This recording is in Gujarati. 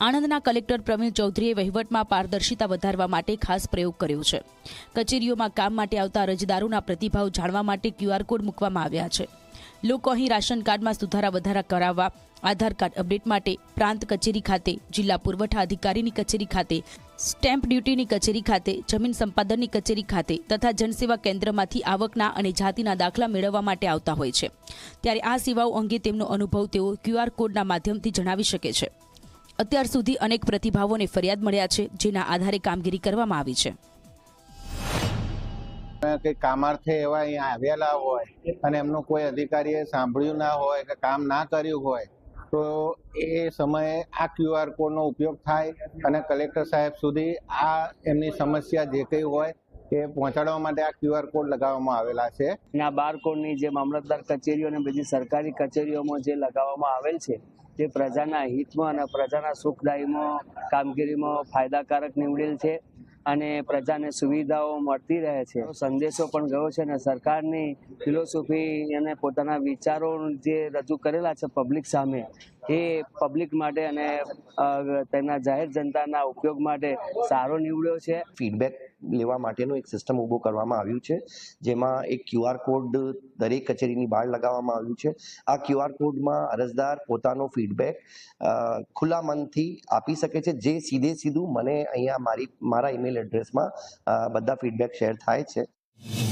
આણંદના કલેક્ટર પ્રવીણ ચૌધરીએ વહીવટમાં પારદર્શિતા વધારવા માટે ખાસ પ્રયોગ કર્યો છે. કચેરીઓમાં કામ માટે આવતા અરજદારોના પ્રતિભાવ જાણવા માટે ક્યુઆર કોડ મૂકવામાં આવ્યા છે. લોકો અહીં રાશન કાર્ડમાં સુધારા વધારા કરાવવા, આધાર કાર્ડ અપડેટ માટે પ્રાંત કચેરી ખાતે, જિલ્લા પુરવઠા અધિકારીની કચેરી ખાતે, સ્ટેમ્પ ડ્યુટીની કચેરી ખાતે, જમીન સંપાદનની કચેરી ખાતે તથા જનસેવા કેન્દ્રમાંથી આવકના અને જાતિના દાખલા મેળવવા માટે આવતા હોય છે. ત્યારે આ સેવાઓ અંગે તેમનો અનુભવ તેઓ ક્યુઆર કોડના માધ્યમથી જણાવી શકે છે. અત્યાર સુધી અનેક પ્રતિભાવોને ફરિયાદ મળ્યા છે, જેના આધારે કામગીરી કરવામાં આવી છે. કે કામાર્થે એવા અહીંયા આવેલા હોય અને એમનું કોઈ અધિકારીએ સાંભળ્યું ના હોય કે કામ ના કર્યું હોય, તો એ સમયે આ ક્યુઆર કોડનો ઉપયોગ થાય અને કલેક્ટર સાહેબ સુધી આ એમની સમસ્યા જે કંઈ હોય એ પહોંચાડવા માટે આ ક્યુઆર કોડ લગાવવામાં આવેલા છે. અને આ બારકોડની જે મામલતદાર કચેરીઓ અને બધી સરકારી કચેરીઓમાં જે લગાવવામાં આવેલ છે તે પ્રજાના હિતમાં અને પ્રજાના સુખદાયીમાં કામગીરીમાં ફાયદાકારક નીવડેલ છે અને પ્રજાને સુવિધાઓ મળતી રહે છે. સંદેશો પણ ગયો છે અને સરકારની ફિલોસોફી અને પોતાના વિચારો જે રજૂ કરેલા છે પબ્લિક સામે એ પબ્લિક માટે અને તેના જાહેર જનતાના ઉપયોગ માટે સારો નીવડ્યો છે. ફીડબેક લેવા માટેનું એક સિસ્ટમ ઊભું કરવામાં આવ્યું છે, જેમાં એક ક્યુઆર કોડ દરેક કચેરીની બહાર લગાવવામાં આવ્યું છે. આ ક્યુઆર કોડમાં અરજદાર પોતાનો ફીડબેક ખુલ્લા મનથી આપી શકે છે, જે સીધે સીધું મને અહીંયા મારી, મારા ઈમેલ એડ્રેસમાં બધા ફીડબેક શેર થાય છે.